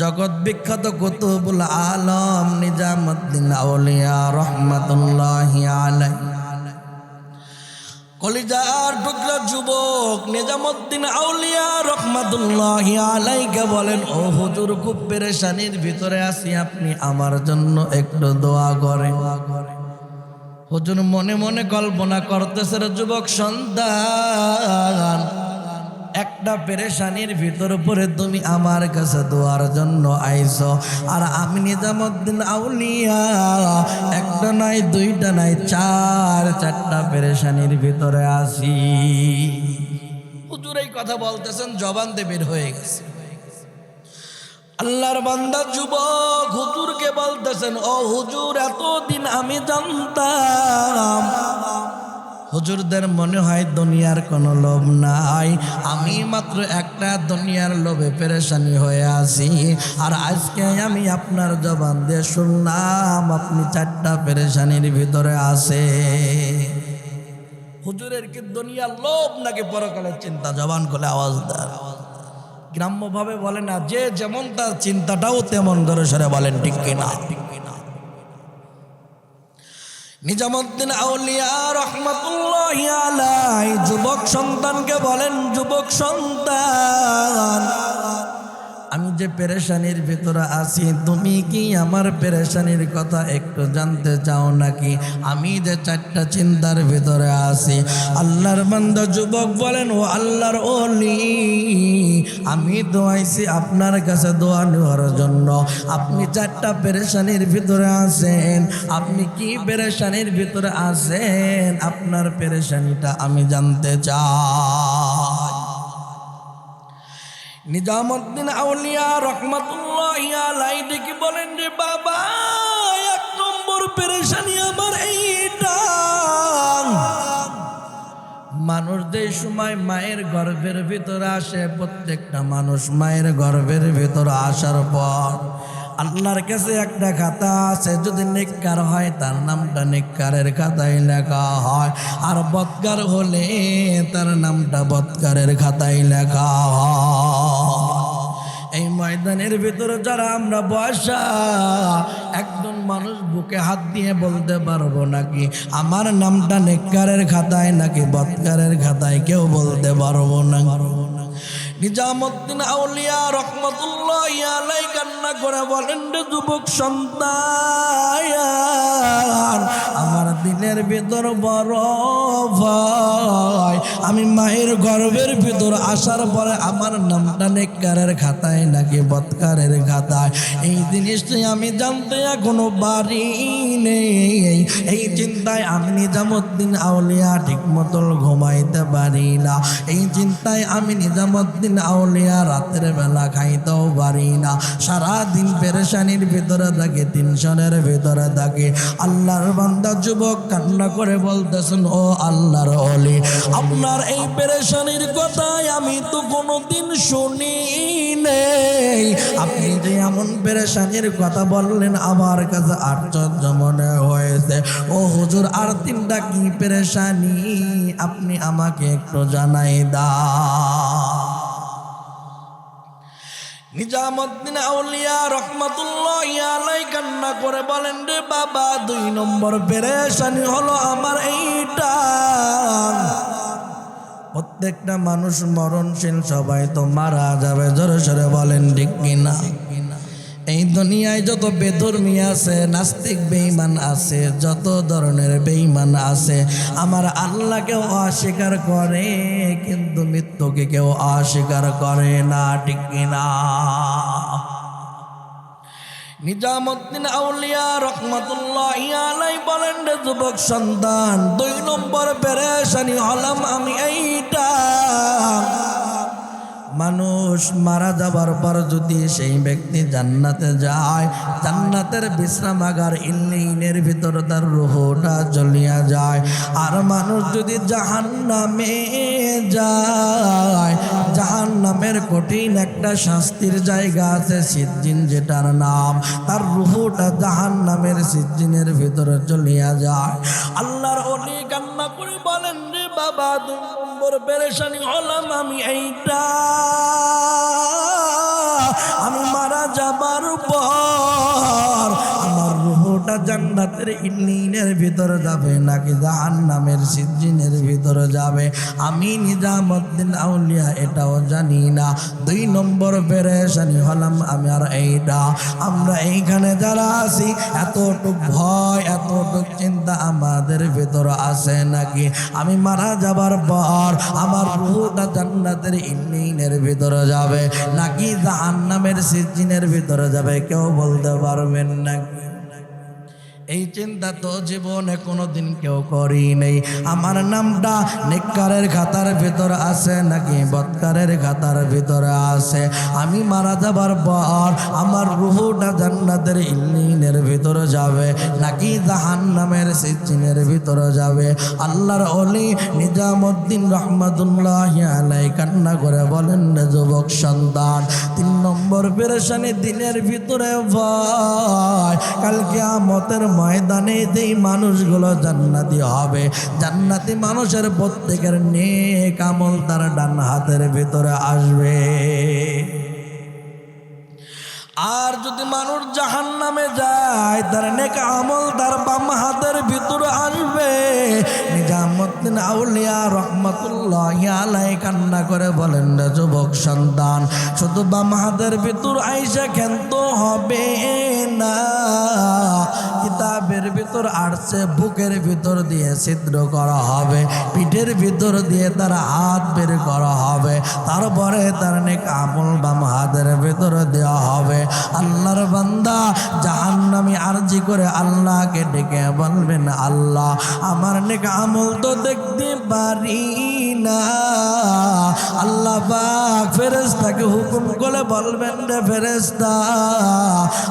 জগৎ বিখ্যাত কুতুবুল আলম নিজামুদ্দিন আউলিয়া রহমতুল্লাহ আলাই কলিজার টুকরা যুবক নিজামুদ্দিন আউলিয়া রহমাতুল্লাহ আলাইকে বলেন, ও হুজুর, খুব পেরেশানির ভিতরে আছি, আপনি আমার জন্য একটু দোয়া করে হুজুর মনে মনে কল্পনা করতেছে যুবক সন্তান একটা পেরেশানির ভিতর পরে তুমি আমার কাছে দোয়ার জন্য আইছো আর আমি নিজামুদ্দিন আউলিয়া, একটা নাই, দুইটা নাই, চার, চারটা পেরেশানির ভিতরে আসি হুজুর এই কথা বলতেছেন, জবান বের হয়ে গেছে। আল্লাহর বান্দা যুবক হুজুরকে বলতেছেন, ও হুজুর, এতদিন আমি জানতাম হুজুরদের মনে হয় দুনিয়ার কোনো লোভ নাই। আমি মাত্র একটা দুনিয়ার লোভে পেরেশানি হয়ে আছি। আর আজকে আমি আপনার জবান দিয়ে শুনলাম, আপনি চারটা পেরেশানির ভিতরে আছে। হুজুরের কি দুনিয়ার লোভ নাকি পরকালের চিন্তা? জবান করে আওয়াজ দেয় গ্রাম্যভাবে বলে না, যে যেমন তার চিন্তাটাও তেমন করে সরে বলেন, ঠিক কিনা? ঠিক নিজামুদ্দিন আউলিয়া রহমতুল্লাহ আলাই যুবক সন্তানকে বলেন যুবক সন্তান। আমি যে পেরেশানির ভিতরে আছি, তুমি কি আমার পেরেশানির কথা একটু জানতে চাও নাকি? আমি যে চারটা চিন্তার ভিতরে আছি। আল্লাহর বান্দা যুবক বলেন, ও আল্লাহর ওলি, আমি তো দোয়াইছি আপনার কাছে দোয়া নেওয়ার জন্য। আপনি চারটা পেরেশানির ভিতরে আছেন। আপনি কি পেরেশানির ভিতরে আছেন? আপনার পেরেশানিটা আমি জানতে চাই। নিজামুদ্দিন আউলিয়া রহমতুল্লাহ আলাই দেখি বলেন যে বাবা, এক নম্বর পেরেশানি আমার এইটা। মানুষ যে সময় মায়ের গর্ভের ভিতরে আসে, প্রত্যেকটা মানুষ মায়ের গর্ভের ভিতরে আসার পর আল্লাহর কাছে একটা খাতা আছে, যদি নেককার হয় তার নামটা নেককারের খাতায় লেখা হয়। আর বৎকার হলে তার নামটা বৎকারের খাতায় লেখা হয়। এই ময়দানের ভিতরে যারা আমরা বসা একজন মানুষ বুকে হাত দিয়ে বলতে পারব নাকি, আমার নামটা নেককারের খাতায় নাকি বৎকারের খাতায় কেউ বলতে পারব না? নিজামুদ্দিন আউলিয়া রহমতুল্লাহ ইয়ালাই কান্না করে বলেন যুবক সন্তান দিনের ভিতর বড় ভয় আমি মায়ের গর্ভের ভিতর আসার পরে আমার নামটা নেককারের খাতায় নাকি বৎকারের খাতায়। এই জিনিসটি আমি জানতে এখনও বাড়ি নেই। এই চিন্তায় আমি নিজামুদ্দিন আউলিয়া ঠিক মতন ঘুমাইতে পারি না। এই চিন্তায় আমি নিজামুদ্দিন আউলিয়া রাতের বেলা খাইতেও পারি না। সারাদিন পেরেশানির ভিতরে থাকে, টেনশনের ভিতরে থাকে। আল্লাহর বান্দা যুবক কান্না করে বলতেছেন, ও আল্লাহর অলি আপনার এই পেরেশানির কথাই আমি তো কোনোদিন শুনি নেই। আপনি যে এমন পেরেশানির কথা বললেন, আমার কাছে আশ্চর্য মনে হয়েছে। ও হুজুর, আর তিনটা কি পেরেশানি? আপনি আমাকে একটু জানাই দা নিজামুদ্দিন আউলিয়া রহমতুল্লাহ ইয়ালাই কান্না করে বলেন রে বাবা, দুই নম্বর পেরেশানি হলো আমার এইটা। প্রত্যেকটা মানুষ মরণশীল, সবাই তো মারা যাবে, জোরে সরে বলেন ঠিক কিনা? এই দুনিয়ায় যত বেধর্মী আছে, নাস্তিক বেঈমান আছে, যত ধরনের বেঈমান আছে, আমার আল্লাহকেও অস্বীকার করে, কিন্তু মৃত্যুকে কেউ অস্বীকার করে না, ঠিক না নিজামুদ্দিন আউলিয়া রহমতুল্লাহ আলাই বলেন, রে যুবক সন্তান, দুই নম্বর পেরেশানি হলাম আমি এইটা। মানুষ মারা যাবার পর যদি সেই ব্যক্তি জান্নাতে যায়, জান্নাতের বিশ্রামাগার ইল্লিনের ভিতর তার রুহটা জ্বলিয়া যায়। আর মানুষ যদি জাহান নামে যায় জাহান নামের কঠিন একটা শাস্তির জায়গা আছে সিজ্জিন যেটার নাম। তার রুহটা জাহান নামের সিজ্জিনের ভিতরে চলিয়া যায়। আল্লাহর অলি কান্না করে বলেন বাবা দুম্বর পেরেশানি হলাম আমি এইটা। রুহটা জান্নাতের ইন্নিনের ভিতরে যাবে নাকি জাহান্নামের সিজিনের ভিতরে যাবে? আমি নিজামুদ্দিন আউলিয়া এটাও জানি না। দুই নম্বর পেরেশানি হলাম আমি আর এইটা। আমরা এইখানে যারা আছি, এতটুক ভয়, এতটুক চিন্তা আমাদের ভিতরে আছে নাকি? আমি মারা যাবার পর আমার রুহটা জান্নাতের ইন্নিনের ভিতরে যাবে নাকি জাহান্নামের সিজিনের ভিতরে যাবে? কেউ বলতে পারবেন নাকি? এই চিন্তা তো জীবনে কোনোদিন কেউ করি নেই। আমার নামটা নিকারের খাতার ভিতর আছে নাকি বৎকারের খাতার ভিতরে আছে? আমি মারা যাবার পর আমার রুহুটা জান্নাতের ইল্লিনের ভিতরে যাবে, নাকি জাহান্নামের সিজিনের ভিতরে যাবে? আল্লাহর অলি নিজামুদ্দিন রহমতুল্লাহ আলাই কান্না করে বলেন রে যুবক সন্তান, তিন নম্বর পেরেশানি দিনের ভিতরে ভয় কালকে আমতের ময়দানে যেই মানুষগুলো জান্নাতি হবে, জান্নাতি মানুষের প্রত্যেকের নেক আমল তার ডান হাতের ভিতরে আসবে। আর যদি মানুষ জাহান নামে যায়, তার নেক আমল তার বাম হাতের ভিতরে আসবে। নিজামুদ্দিন আউলিয়া রহমতুল্লাহ আলাই কান্না করে বলেন, রে যুবক সন্তান, শুধু বাম হাতের ভিতর আইসা ক্ষান্ত হবে না। কিতাবের ভিতর আসছে, বুকের ভিতর দিয়ে ছিদ্র করা হবে, পিঠের ভিতর দিয়ে তার হাত বের করা হবে, তারপরে তার নেক আমল বাম হাতের ভিতরে দেওয়া হবে। আল্লাহর বান্দা জাহান্নামি আরজি করে আল্লাহকে ডেকে বলবেন, আল্লাহ, আমার নেক আমল তো দেখতে পারি না। আল্লাহ পাক ফেরেস্তাকে হুকুম করে বলবেন, রে ফেরেস্তা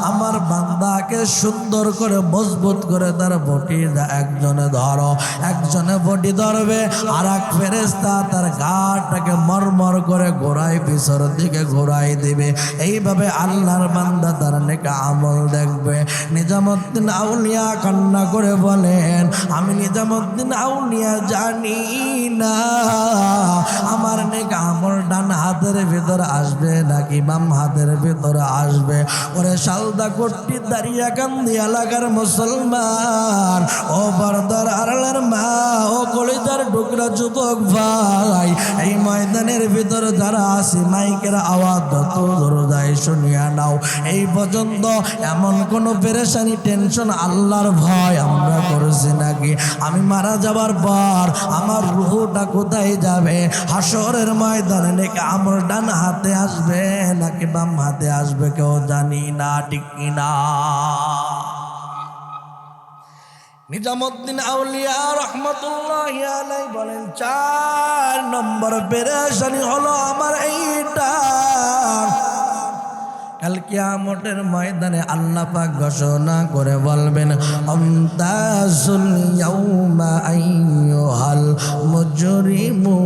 আমার বান্দাকে সুন্দর করে মজবুত করে তার বটি একজনে ধরো, একজনে বটি ধরবে আর এক ফেরেস্তা তার গাটাকে মরমর করে ঘোরাই পিছর দিকে ঘোরাই দিবে। এইভাবে আল্লাহর বান্দা তার নেকা আমল দেখবে। নিজামুদ্দিন আউলিয়া কান্না করে বলেন, আমি নিজামুদ্দিন আউলিয়া জানি না। আমার নেকা আমল ডান হাতের ভিতর আসবে নাকি বাম হাতের ভিতর আসবে? ওরে সালদা কোট্টি দাঁড়িয়ে কান্দি এলাকার মুসলমান, ও বরদার আড়ালের মা, ও কলিজার টুকরা যুবক ভাই, এই ময়দানের ভিতরে যারা আছে, মাইকের আওয়াজ যত ধরো শুনিয়া নাও। এই পর্যন্ত এমন কোনো পেরেশানি, টেনশন, আল্লাহর ভয় আমরা করেছি নাকি? আমি মারা যাবার পর আমার রুহুটা কোথায় যাবে? হাসরের ময়দানে নাকি আমার ডান হাতে আসবে, নাকি বাম হাতে আসবে কেউ জানি না, ঠিক কিনা? নিজামুদ্দিন আউলিয়া রহমতুল্লাহ আলাই বলেন, চার নম্বর পেরেশানি হলো আমার এইটা। কাল কিয়ামতের ময়দানে আল্লাহ পাক ঘোষণা করে বলবেন আমতাজুল ইয়াউমা আইয়ুহাল মুজরিমুন।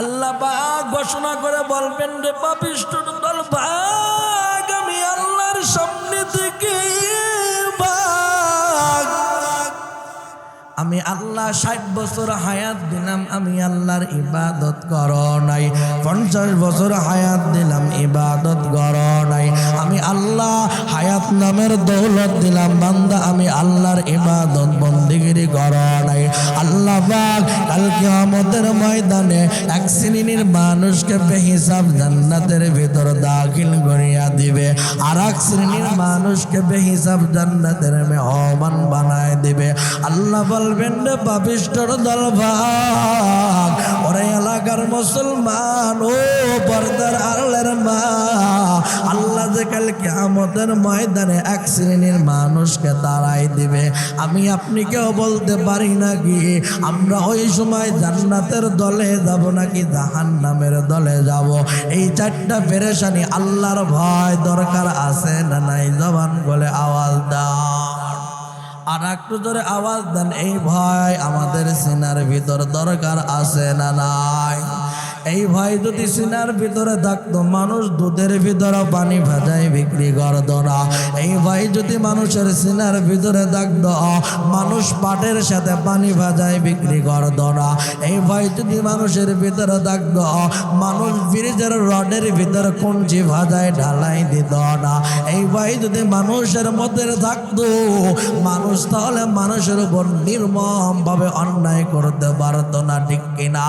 আল্লাহ পাক ঘোষণা করে বলবেন, রে পাপিষ্ট আমি আল্লাহ ষাট বছর হায়াত দিলাম, আমি আল্লাহর ইবাদত কর নাই। পঞ্চাশ বছর হায়াত দিলাম, ইবাদত কর নাই। আমি আল্লাহ হায়াত নামের দৌলত দিলাম, বান্দা, আমি আল্লাহর ইবাদত আল্লাহ পাক কালকে আমাদের ময়দানে এক শ্রেণির মানুষকে বেহিসাব জান্নাতের ভিতর দাখিল করিয়া দিবে। আর এক শ্রেণির মানুষকে বেহিসাব জান্নাতের মেহমান বানায় দিবে। আল্লাহ বলবেন রে পাপিষ্টর দল ভাগ ওরে এলাকার মুসলমান, ও পর্দার আড়লের মা, আল্লাহ যে কালকে আমাদের ময়দানে এক শ্রেণির মানুষকে দাঁড়াই দিবে। আমি আপনি কেউ বলতে পারি নাকি আমরা ওই সময় জান্নাতের দলে যাব নাকি জাহান নামের দলে যাব? এই চারটা পেরেশানি আল্লাহর ভয় দরকার আছে না নাই? জবান বলে আওয়াজ দাও। আর একটু জোরে আওয়াজ দেন এই ভয় আমাদের সিনার ভিতর দরকার আছে না নাই? এই ভাই যদি সিনার ভিতরে থাকতো, মানুষ দুধের ভিতরে পানি ভাজায় বিক্রি করত না। এই ভাই যদি মানুষের সিনার ভিতরে থাকতো, মানুষ পাটের সাথে পানি ভাজায় বিক্রি করত না। এই ভাই যদি মানুষের ভিতরে থাকতো, মানুষ ব্রিজের রডের ভিতরে কঞ্চি ভাজায় ঢালাই দিত না। এই ভাই যদি মানুষের মধ্যে থাকতো, মানুষ তাহলে মানুষের উপর নির্মম ভাবে অন্যায় করতে পারতো না, ঠিক কিনা?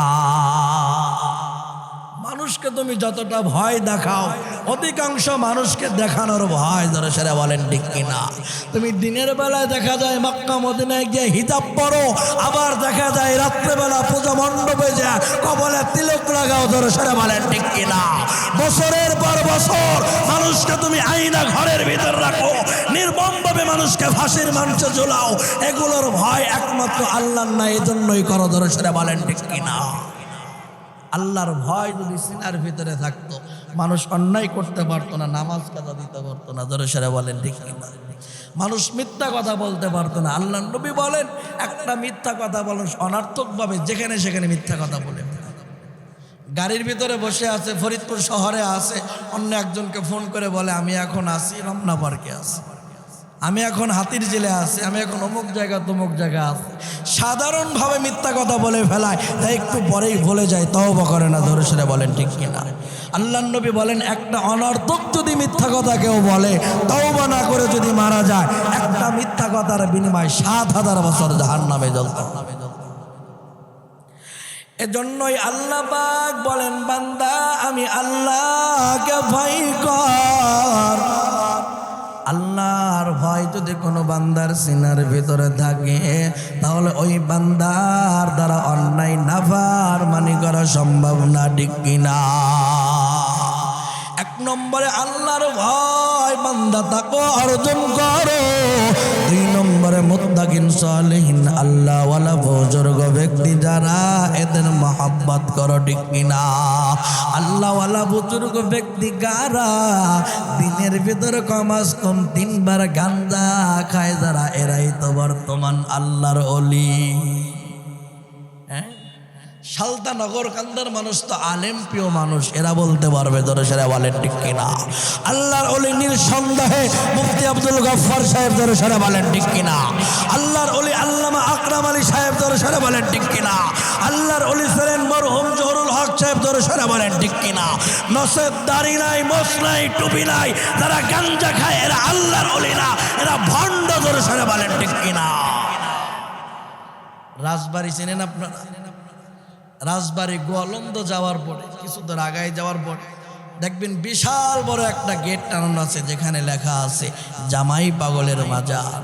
মানুষকে তুমি যতটা ভয় দেখাও, অধিকাংশ মানুষকে দেখানোর ভয় ধরে সেরা বলেন, ঠিক কিনা? তুমি দিনের বেলায় দেখা যায় মক্কা মদিনায় গিয়ে হিজাব পড়ো, আবার দেখা যায় রাত্রেবেলা পূজা মণ্ডপে যা কবলে তিলক লাগাও ধরে সেরা বলেন, ঠিক কিনা? বছরের পর বছর মানুষকে তুমি আইনা ঘরের ভিতর রাখো, নির্মমভাবে মানুষকে ফাঁসির মঞ্চে ঝোলাও, এগুলোর ভয় একমাত্র আল্লাহ না এজন্যই করো ধরে সেরা বলেন, ঠিক কিনা? আল্লাহর ভয় যদি সিনার ভিতরে থাকতো, মানুষ অন্যায় করতে পারতো না, নামাজ কাজা দিতে পারতো না ধরে সেরা বলেন ঠিক কিনা? মানুষ মিথ্যা কথা বলতে পারতো না। আল্লাহ নবী বলেন, একটা মিথ্যা কথা বলেন, অনার্থকভাবে যেখানে সেখানে মিথ্যা কথা বলে। গাড়ির ভিতরে বসে আছে, ফরিদপুর শহরে আছে, অন্য একজনকে ফোন করে বলে, আমি এখন আসি রমনা পার্কে আছি। আমি এখন হাতির জেলে আছি, আমি এখন অমুক জায়গা তমুক জায়গা আছি। সাধারণভাবে মিথ্যা কথা বলে ফেলায়, তাই একটু পরেই ভুলে যায় তওবা করে না ধরে সেরে বলেন, ঠিক কিনা? আল্লাহ নবী বলেন, একটা অনর্থক যদি মিথ্যা কথা কেউ বলে, তওবা না করে যদি মারা যায়, একটা মিথ্যা কথার বিনিময় সাত হাজার বছর জাহান নামে হবে। এজন্যই আল্লাহ বলেন, বান্দা, আমি আল্লাহকে ভয় কর। আল্লাহর ভয় যদি কোনো বান্দার সিনার ভিতরে থাকে, তাহলে ওই বান্দার দ্বারা অন্যায় নাফার মানি করা সম্ভব না, ঠিক কিনা এক নম্বরে আল্লাহর ভয় বান্দা তাকে অর্জন করো, দুই নম্বরে মুত্তাকিন সালেহীন আল্লাহ ওয়ালা বুজুর্গ ব্যক্তি যারা এদের মহাব্বত করো, ঠিক কিনা? আল্লাহ ওয়ালা বুজুর্গ ব্যক্তি কারা? দিনের ভিতরে কমাস কম তিনবার গান্দা খায় যারা, এরাই তো বর্তমান আল্লাহর অলি। সালতানগর কান্দার মানুষ তো আলেম প্রিয় মানুষ, এরা বলতে পারবে ধরে সেরা বলেন ঠিক কিনা? আল্লাহর অলি নিঃসন্দেহে মুফতি আব্দুল গফ্ফার সাহেব ধরে সেরা বলেন ঠিক কিনা? আল্লাহর অলি আল্লামা আকরাম আলী সাহেব ধরে সেরা বলেন ঠিক কিনা? আল্লাহর অলি ছিলেন মরহুম জহরুল হক সাহেব ধরে সেরা বলেন ঠিক কিনা? নসেদ দাড়ি নাই মোস নাই, টুপি নাই, যারা গাঞ্জা খায় এরা আল্লাহর অলি না, এরা ভণ্ড ধরে সেরা বলেন ঠিক কিনা? রাজবাড়ি চেনেন আপনারা? রাজবাড়ি গোয়ালন্দ যাওয়ার পরে, কিছু দূর আগায় যাওয়ার পরে, দেখবেন বিশাল বড় একটা গেট টানানো আছে, যেখানে লেখা আছে, জামাই পাগলের মাজার।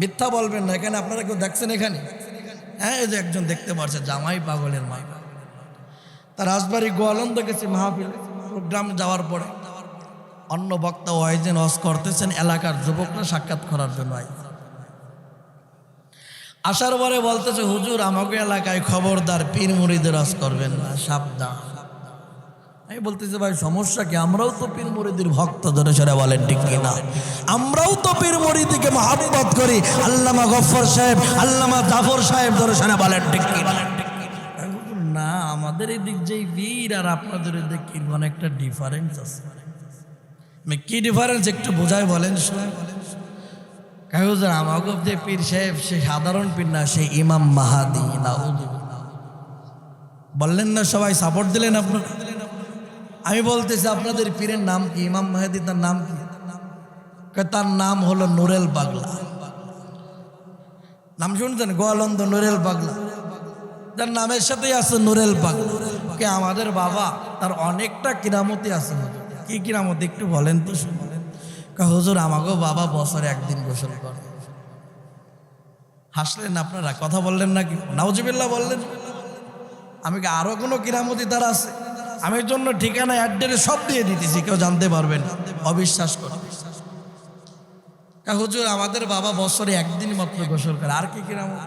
মিথ্যা বলবেন না, এখানে আপনারা কেউ দেখছেন এখানে? হ্যাঁ এই যে একজন দেখতে পারছে, জামাই পাগলের মাজার। তা রাজবাড়ি গোয়ালন্দ গেছে মাহফিল প্রোগ্রাম যাওয়ার পরে, অন্য বক্তা ওয়াইজেন অস করতেছেন, এলাকার যুবকরা সাক্ষাৎ করার জন্য আইছে। আসার পরে বলতেছে, হুজুর, আমাকে এলাকায় খবরদার পীর মুড়িদের রস করবেন না, সাবধান। আমি বলতেছি, ভাই, সমস্যা কি? আমরাও তো পীর মুড়িদের ভক্ত ধরে সেরা বলেন, ঠিক কিনা আমরাও তো পীর মুড়িদিকে মহাব্বত করি। আল্লামা গফর সাহেব, আল্লামা জাফর সাহেব ধরে সেরা বলেন, ঠিক কিনা না? আমাদের এদিক যেই বীর আর আপনাদের এদিক কি অনেকটা ডিফারেন্স আছে। কি ডিফারেন্স একটু বোঝায় বলেন শুনে আমাকে যে পীর সাহেব, সে সাধারণ পীর না, সে ইমাম মাহাদি না বললেন না সবাই সাপোর্ট দিলেন আপনার? আমি বলতেছি, আপনাদের পীরের নাম কি? ইমাম মাহাদি, তার নাম কি? তার নাম হলো নুরেল পাগলা নাম শুনছেন? গোয়ালন্দ নুরেল পাগলা তার নামের সাথেই আছে নুরেল পাগলা কে আমাদের বাবা, তার অনেকটা কিরামতি আছে। কি কিরামতি? একটু বলেন তো শুনুন। হুজুর, আমাকেও বাবা বছরে একদিন গোসল করে। হাসলেন আপনারা, কথা বললেন নাকি? নাউজিবিল্লাহ বললেন, আমি কি আরও কোনো কিরামতি তার আছে? আমি জন্য ঠিকানা, অ্যাড্রেস সব দিয়ে দিতেছি, কেউ জানতে পারবেন অবিশ্বাস করে। হুজুর, আমাদের বাবা বছরে একদিন মাত্র গোসল করে, আর কি কিরামতি?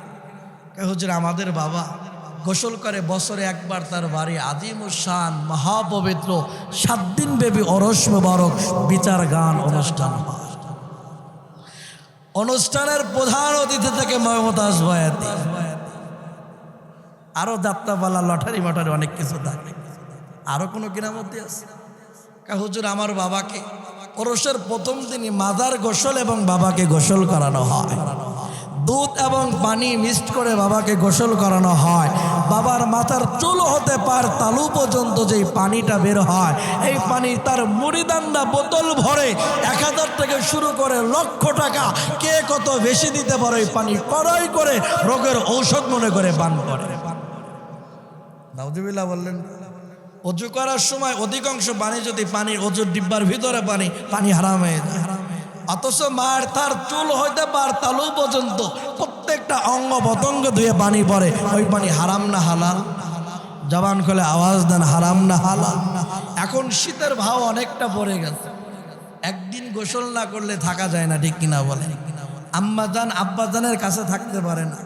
কা, হুজুর, আমাদের বাবা গোসল করে বছরে একবার তার বাড়ি। আজিমুসান মহাপবিত্র সাত দিন ব্যাপী অরস মুবারক বিচার গান অনুষ্ঠান অনুষ্ঠানের প্রধান অতিথি থেকে মমতাজ বয়াতি। আরও যাত্রাপালা, লটারি মটারি অনেক কিছু থাকে। আরও কোনো কিনামতি আছে? হুজুর, আমার বাবাকে ওরসের প্রথম দিনই মাদার গোসল এবং বাবাকে গোসল করানো হয়। দুধ এবং পানি মিক্সড করে বাবাকে গোসল করানো হয়। বাবার মাথার চুল হতে পার তালু পর্যন্ত যেই পানিটা বের হয়, এই পানি তার মুড়িদান্ডা বোতল ভরে এক হাজার থেকে শুরু করে লক্ষ টাকা কে কত বেশি দিতে পারে এই পানি কড়াই করে রোগের ঔষধ মনে করে পান করে। নাউজুবিল্লাহ বললেন, অজু করার সময় অধিকাংশ পানি যদি পানি অজুর ডিব্বার ভিতরে পানি পানি হারাম হয়ে যায়। অথচ মার তার চুল হইতে পার তালু পর্যন্ত প্রত্যেকটা অঙ্গ পতঙ্গ ধুয়ে পানি পড়ে। ওই পানি হারাম না হালাল? জবান খুলে আওয়াজ দেন, হারাম না হালাল? এখন শীতের ভাও অনেকটা পড়ে গেছে। একদিন গোসল না করলে থাকা যায় না, ঠিক কিনা বলে? আম্মাজান আব্বাজানের কাছে থাকতে পারে না।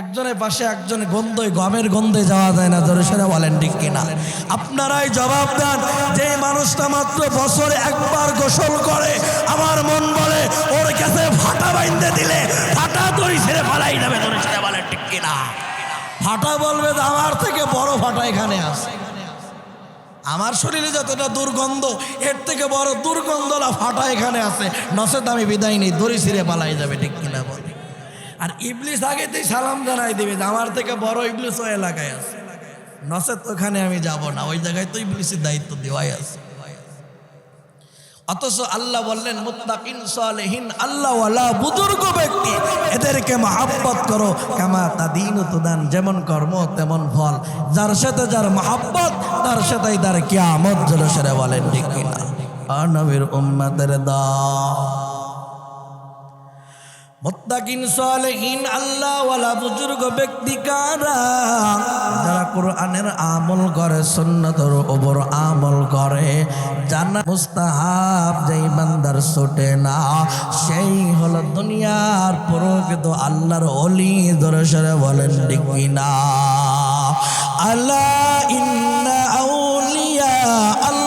একজনের পাশে একজন গন্ধই গমের গন্ধে যাওয়া যায় না ধরে সেটা বলেন ঠিক কিনা? আপনারাই জবাব দেন, যে মানুষটা মাত্র বছরে একবার গোসল করে, আমার মন বলে, ওর কাছে ফাটা বাইন্দে দিলে, ফাটা দড়ি ছেড়ে ফালাই যাবে ধরে সেটা বলেন ঠিক কিনা? ফাটা বলবে আমার থেকে বড় ফাটা এখানে আছে। আমার শরীরে যতটা দুর্গন্ধ, এর থেকে বড় দুর্গন্ধলা ফাটা এখানে আছে। নসেত আমি বিদায় নেই, দড়ি ছিঁড়ে পালাই যাবে, ঠিক কিনা বলে? আর ইবলিস আগেতেই সালাম জানাই দিবে যে আমার থেকে বড় ইবলিস ওই এলাকায় আছে। নসেত ওখানে আমি যাব না, ওই জায়গায় তো ইবলিসের দায়িত্ব দেওয়াই আছে। অথচ আল্লাহ বললেন, মুত্তাকিন সালেহিন, আল্লাহ ওয়ালা বুজুর্গ ব্যক্তি। এদেরকে মহাব্বত করো, কামা তাদিন তুদান, যেমন কর্ম, তেমন ফল। যার সাথে যার মহাব্বত, তার সাথেই তার কিয়ামত জলসরে বলেন, ঠিক কিনা? নবীর উম্মাদের দা মুত্তাকিন সালেহিন বুজুর্গ ব্যক্তি কারা? যারা কোরআনের আমল করে উপর আমল করে। জানা মুস্তাহাব যেই বান্দার ছোটে না, সেই হলো দুনিয়ার প্রকৃত আল্লাহর অলি ধরে সরে বলেন, ঠিক না আল্লাহ ইন্না আউলিয়া, আল্লাহ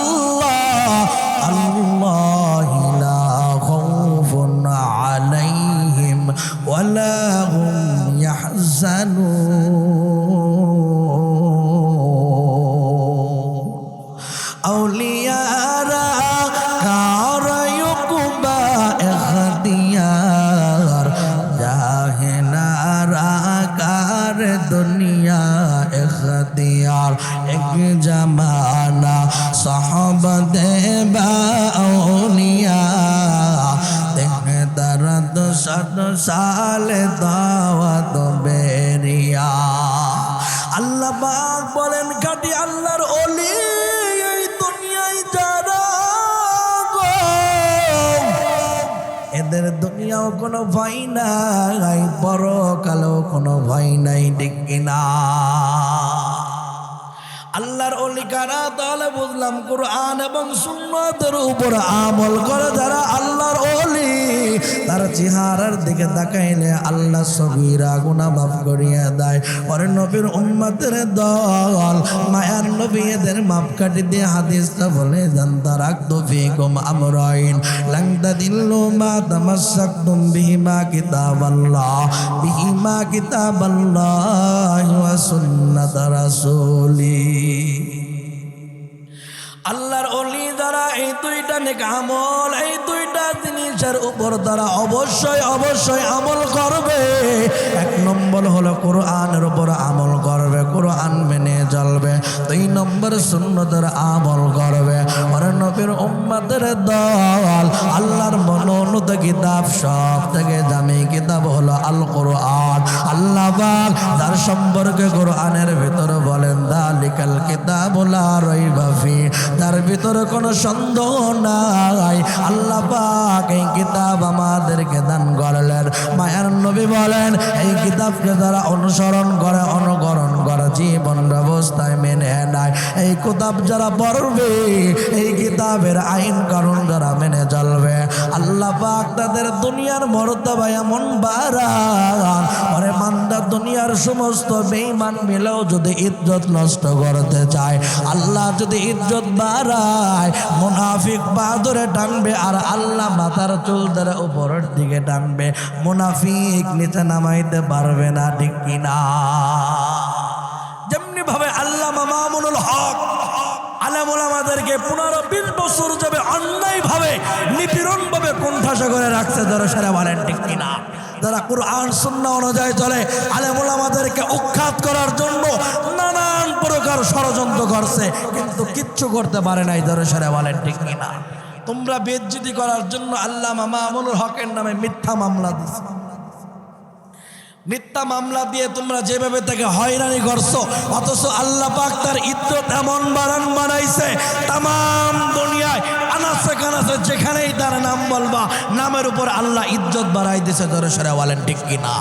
ولا هم يحزنون. এদের দুনিয়াও কোনো ভয় নাই পরকালেও কোনো ভয় নাই ঠিক কিনা? আল্লাহর অলি কারা? তাহলে বুঝলাম কোরআন এবং সুন্নতের উপর আমল করে যারা আল্লাহর অলি, তার চেহারার দিকে তাকাইলে আল্লাহ সবিরা গুণা মাফ করিয়া দেয়। পরে নবীর উম্মতের দল, মায়ার নবী এদের মাপ কাটি দিয়ে হাদিসটা বলে যান তারাক্তু ফিকুম আমরাইন লাং তাদিল্লু মা তামাসসাকতুম বিহিমা কিতাবাল্লাহ বিহিমা কিতাবাল্লাহ ওয়া সুন্নাত রাসূলি। দ্বারা এই দুইটা নেক আমল, এই দুইটা জিনিসের উপর দ্বারা অবশ্যই অবশ্যই আমল করবে। এক নম্বর হলো কোরআনের উপর আমল করবে। কোরআন মেনে দুই নম্বর সুন্নতের আমল করবে। পরে নবীর উম্মাদের দল, আল্লাহর মনোনীত কিতাব সব থেকে দামি কিতাব হলো আল কোরআন আল্লাহ পাক যার সম্পর্কে কোরআনের ভিতরে বলেন, দালিকাল কিতাব লা রাইবা ফি। তার ভিতরে কোনো সন্দেহ নাই। আল্লাহ পাক এই কিতাব আমাদেরকে দান করলেন। মায়ার নবী বলেন, এই কিতাবকে যারা অনুসরণ করে, অনুকরণ করে জীবন ব্যবস্থায় মেনে নেয়। এই কিতাব যারা পড়বে, এই কিতাবের আইন কানুন যারা মেনে চলবে, আল্লাহ পাক তাদের দুনিয়ার মর্তবা এমন বাড়ান পরে মান্দা দুনিয়ার সমস্ত বেঈমান মিলেও যদি ইজ্জত নষ্ট করতে চায়, আল্লাহ যদি ইজ্জত বাড়ায়, মুনাফিক পা ধরে টানবে আর আল্লাহ মাথার চুল ধরে উপরের দিকে টানবে, মুনাফিক নিচে নামাইতে পারবে না, ঠিক কিনা? ভাবে আল্লাহ মামুনুল হক। আলামুল আমাদেরকে পনেরো বিশ বছর যাবে অন্যায় ভাবে কোণঠাসা করে রাখছে যারা অনুযায়ী চলে করার জন্য নানান প্রকার ষড়যন্ত্র করছে, কিন্তু কিচ্ছু করতে পারে নাই যারা বলেন, ঠিক কিনা? তোমরা বেজ্জিতি করার জন্য আল্লাহ মামুনুল হকের নামে মিথ্যা মামলা দিচ্ছে মিথ্যা মামলা দিয়ে তোমরা যেভাবে তাকে হয়রানি করছ, অথচ আল্লাহ পাক তার ইজ্জত এমন বারান বানাইছে তাম দুনিয়ায় আনাচে কানাচে যেখানেই তার নাম বলবা, নামের উপর আল্লাহ ইজ্জত বাড়াই দিছে ধরে সরে বলেন, ঠিক কিনা?